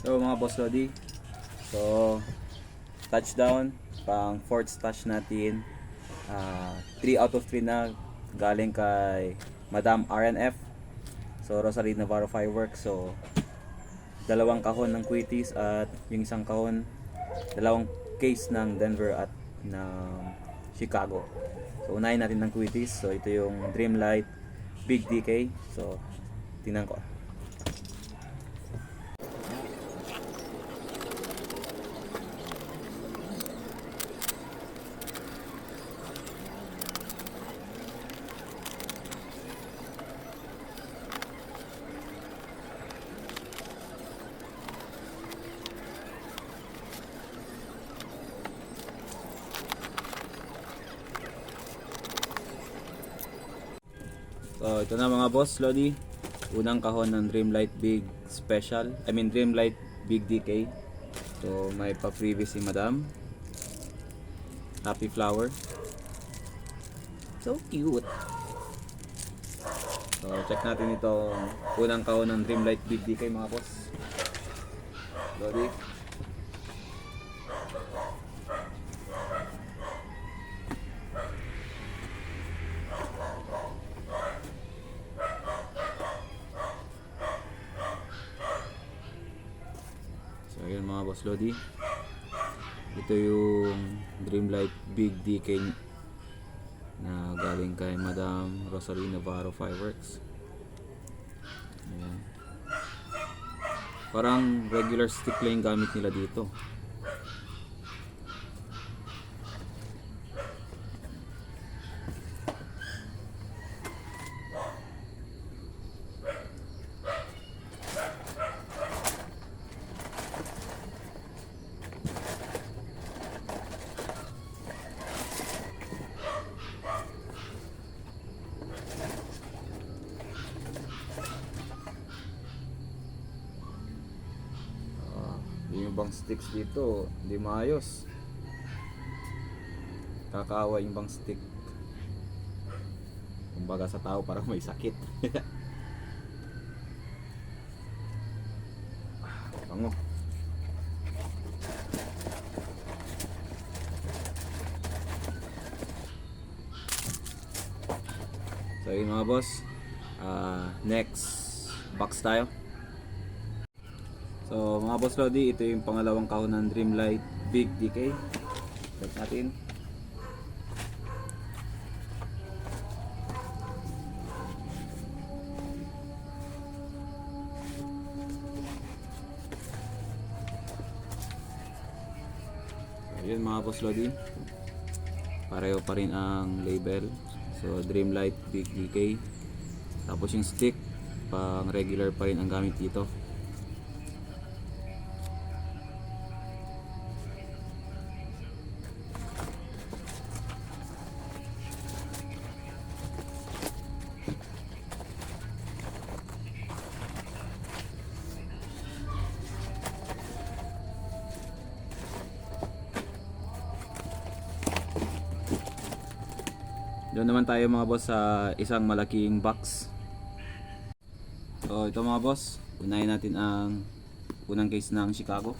So mga boss Lodi, so touchdown, pang fourth touch natin. 3 out of 3 na galing kay Madam RNF. So Rosary Navarro Fireworks. So dalawang kahon ng Quitties at yung isang kahon, dalawang case ng Denver at ng Chicago. So unahin natin ng Quitties. So ito yung Dreamlight Big DK. So tingnan ko. So ito na mga boss, Lodi. Unang kahon ng Dreamlight Big Special. I mean Dreamlight Big DK. So may pa-freebie si Madam. Happy flower. So cute. So check natin ito unang kahon ng Dreamlight Big DK mga boss. Lodi. So ayun mga boss Lodi. Ito yung Dreamlight Big DK na galing kay Madam Rosalie Navarro Fireworks. Ayan. Parang regular stick lang gamit nila dito. Ibang sticks dito, hindi maayos. Kakaawa yung ibang stick. Kumbaga sa tao parang may sakit. Bango. So yun mga boss. Ah, next box tayo. So mga boss Lodi, ito yung pangalawang kahon ng Dreamlight Big DK. Check natin. Ayun mga boss Lodi. Pareho pa rin ang label. So Dreamlight Big DK. Tapos yung stick, pang regular pa rin ang gamit dito. Doon naman tayo mga boss sa isang malaking box. So ito mga boss, unahin natin ang unang case ng Chicago.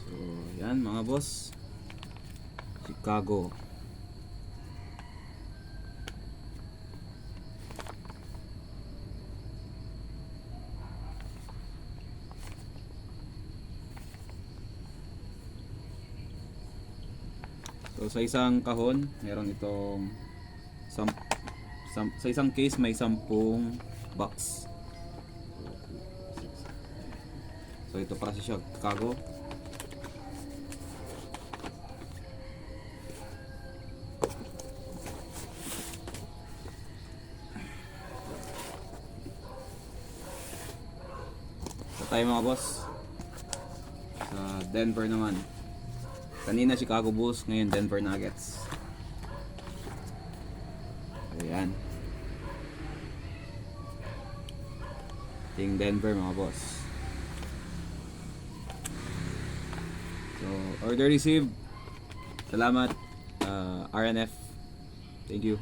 So yan mga boss, Chicago. So sa isang kahon, meron itong sam, sam, sa isang case may sampung box. So ito para sa Chicago. So tayo mga boss. Sa Denver naman. Kanina Chicago Bulls, ngayon Denver Nuggets. Ayan. Ting Denver mga boss. So, order received. Salamat, uh, RNF. Thank you.